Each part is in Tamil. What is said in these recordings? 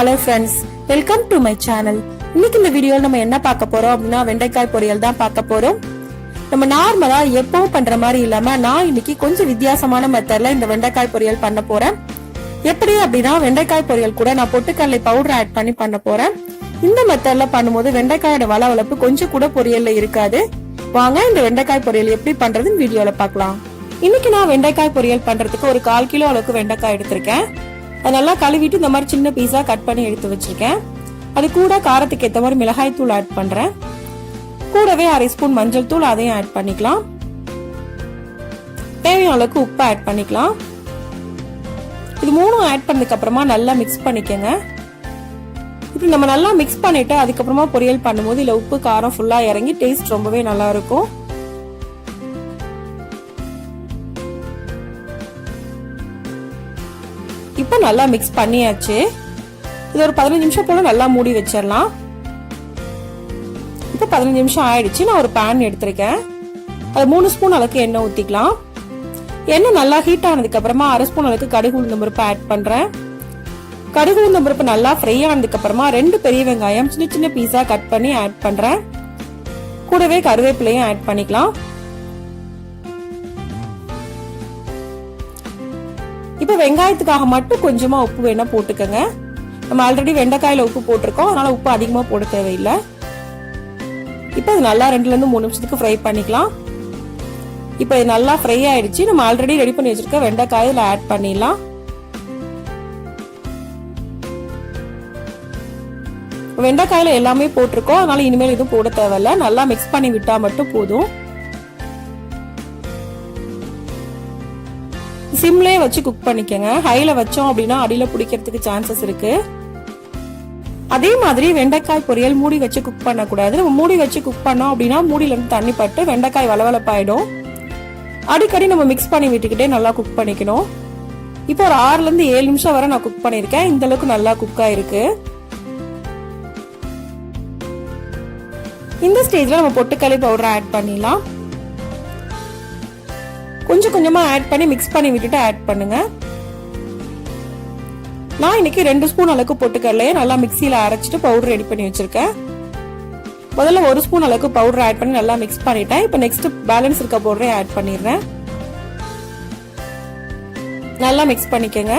Hello friends welcome to my channel இன்னைக்கு இந்த வீடியோவில் நம்ம என்ன பார்க்க போறோம் அப்படின்னா வெண்டைக்காய் பொரியல் தான் பார்க்க போறோம். நம்ம நார்மலா எப்பவும் பண்ற மாதிரி இல்லாம நான் இன்னைக்கு கொஞ்சம் வித்தியாசமான மெத்தட்ல இந்த வெண்டைக்காய் பொரியல் பண்ண போறேன். எப்படி அப்படின்னா வெண்டைக்காய் பொரியல் கூட நான் பொட்டுக்கடலை பவுடர் ஆட் பண்ணி பண்ண போறேன். இந்த மெத்தட்ல பண்ணும்போது வெண்டைக்காயோட வளவளப்பு கொஞ்சம் கூட பொரியல்ல இருக்காது. வாங்க இந்த வெண்டைக்காய் பொரியல் எப்படி பண்றதுன்னு வீடியோல பார்க்கலாம். இன்னைக்கு நான் வெண்டைக்காய் பொரியல் பண்றதுக்கு ஒரு கால் கிலோ அளவுக்கு வெண்டைக்காய் எடுத்திருக்கேன். அதை நல்லா கழுவிட்டு இந்த மாதிரி சின்ன பீஸா கட் பண்ணி எடுத்து வச்சிருக்கேன். அது கூட காரத்துக்கு ஏற்ற மாதிரி மிளகாய் தூள் ஆட் பண்றேன். கூடவே அரை ஸ்பூன் மஞ்சள் தூள் அதையும் ஆட் பண்ணிக்கலாம். தேவையான அளவுக்கு உப்பு ஆட் பண்ணிக்கலாம். இது மூணும் ஆட் பண்ணதுக்கு அப்புறமா நல்லா மிக்ஸ் பண்ணிக்கோங்க. இப்படி நம்ம நல்லா மிக்ஸ் பண்ணிட்டு அதுக்கப்புறமா பொரியல் பண்ணும்போது இல்லை உப்பு காரம் ஃபுல்லாக இறங்கி டேஸ்ட் ரொம்பவே நல்லா இருக்கும். இப்போ நல்லா மிக்ஸ் பண்ணியாச்சு. இது ஒரு பதினஞ்சு நிமிஷம் போல நல்லா மூடி வச்சிடலாம் இப்போ பதினஞ்சு நிமிஷம் ஆயிடுச்சு. நான் ஒரு பேன் எடுத்திருக்கேன். அது மூணு ஸ்பூன் அளவுக்கு எண்ணெய் ஊற்றிக்கலாம் எண்ணெய் நல்லா ஹீட் ஆனதுக்கு அப்புறமா அரை ஸ்பூன் அளவுக்கு கடுகு உளுந்தம் பருப்பு ஆட் பண்றேன். கடுகு உளுந்தம் பருப்பு நல்லா ஃப்ரை ஆனதுக்கு அப்புறமா ரெண்டு பெரிய வெங்காயம் சின்ன சின்ன பீஸா கட் பண்ணி ஆட் பண்றேன். கூடவே கருவேப்பிலையும் ஆட் பண்ணிக்கலாம். இப்போ வெங்காயத்துக்காக மட்டும் கொஞ்சமாக உப்பு வேணா போட்டுக்கோங்க. நம்ம ஆல்ரெடி வெண்டைக்காயில் உப்பு போட்டிருக்கோம். அதனால் உப்பு அதிகமாக போட தேவையில்லை. இப்போ இது நல்லா ரெண்டுலேருந்து மூணு நிமிஷத்துக்கு ஃப்ரை பண்ணிக்கலாம். இப்போ இது நல்லா ஃப்ரை ஆயிடுச்சு. நம்ம ஆல்ரெடி ரெடி பண்ணி வச்சிருக்க வெண்டைக்காய் இதில் ஆட் பண்ணிடலாம். வெண்டைக்காயில் எல்லாமே போட்டிருக்கோம். அதனால இனிமேல் எதுவும் போட தேவையில்ல. நல்லா மிக்ஸ் பண்ணி விட்டால் மட்டும் போதும். சிம்லே வச்சு குக் பண்ணிக்கோங்க. ஹைல வச்சோம் அப்படின்னா அடியில பிடிக்கிறதுக்கு சான்சஸ் இருக்கு. அதே மாதிரி வெண்டைக்காய் பொரியல் மூடி வச்சு குக் பண்ணக்கூடாது. நம்ம மூடி வச்சு குக் பண்ணோம் அப்படின்னா மூடியில இருந்து தண்ணி பட்டு வெண்டைக்காய் வளவளப்பாயிடும். அடிக்கடி நம்ம மிக்ஸ் பண்ணி விட்டுக்கிட்டே நல்லா குக் பண்ணிக்கணும். இப்போ ஒரு ஆறுல இருந்து ஏழு நிமிஷம் வரை நான் குக் பண்ணிருக்கேன் இந்த அளவுக்கு நல்லா குக் ஆயிருக்கு. இந்த ஸ்டேஜ்ல நம்ம பொட்டுக்கறி பவுடர் ஆட் பண்ணிடலாம். கொஞ்சம் கொஞ்சமா ஆட் பண்ணி மிக்ஸ் பண்ணி விட்டுட்டு ஆட் பண்ணுங்க. நான் இன்னைக்கு ரெண்டு ஸ்பூன் அளவுக்கு பொட்டுக்கடலையே நல்லா மிக்சியில அரைச்சிட்டு பவுடர் ரெடி பண்ணி வச்சிருக்கேன். முதல்ல ஒரு ஸ்பூன் அளவுக்கு பவுடர் ஆட் பண்ணி நல்லா மிக்ஸ் பண்ணிட்டேன். இப்போ நெக்ஸ்ட் பேலன்ஸ் இருக்க பவுடரை ஆட் பண்ணிடுறேன். நல்லா மிக்ஸ் பண்ணிக்கோங்க.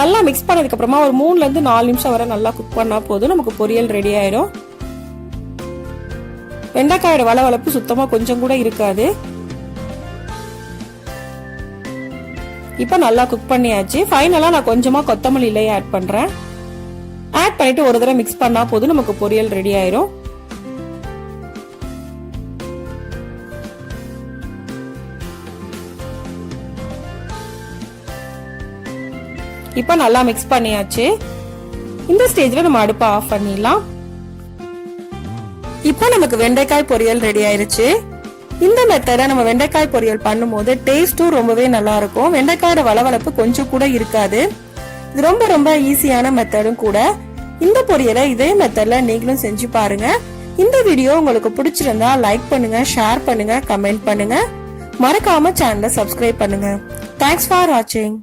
நல்லா மிக்ஸ் பண்ணதுக்கு அப்புறமா ஒரு மூணுல இருந்து நாலு நிமிஷம் வரை நல்லா குக் பண்ணா போதும். நமக்கு பொரியல் ரெடி ஆயிடும் வெண்டைக்காயோட வளவளப்பு சுத்தமா கொஞ்சம் கூட இருக்காது. இப்போ நல்லா குக் பண்ணியாச்சு. ஃபைனலா நான் கொஞ்சமா கொத்தமல்லி இலையை ஆட் பண்றேன். ஆட் பண்ணிட்டு ஒரு தடவை மிக்ஸ் பண்ணா போதும் நமக்கு பொரியல் ரெடி ஆயிரும். இப்போ நல்லா மிக்ஸ் பண்ணியாச்சு. இந்த ஸ்டேஜ்ல நம்ம அடுப்பை ஆஃப் பண்ணிடலாம். இப்போ நமக்கு வெண்டைக்காய் பொரியல் ரெடி ஆயிருச்சு. இந்த மெத்தட நம்ம வெண்டைக்காய் பொரியல் பண்ணும்போது டேஸ்டும் ரொம்பவே நல்லா இருக்கும். வெண்டைக்காயோட வளவளப்பு கொஞ்சம் கூட இருக்காது. இது ரொம்ப ரொம்ப ஈஸியான மெத்தடும் கூட. இந்த பொரியலை இதே மெத்தட்ல நீங்களும் செஞ்சு பாருங்க. இந்த வீடியோ உங்களுக்கு பிடிச்சிருந்தா லைக் பண்ணுங்க ஷேர் பண்ணுங்க கமெண்ட் பண்ணுங்க. மறக்காம சேனலை சப்ஸ்கிரைப் பண்ணுங்க. தேங்க்ஸ் ஃபார் வாட்சிங்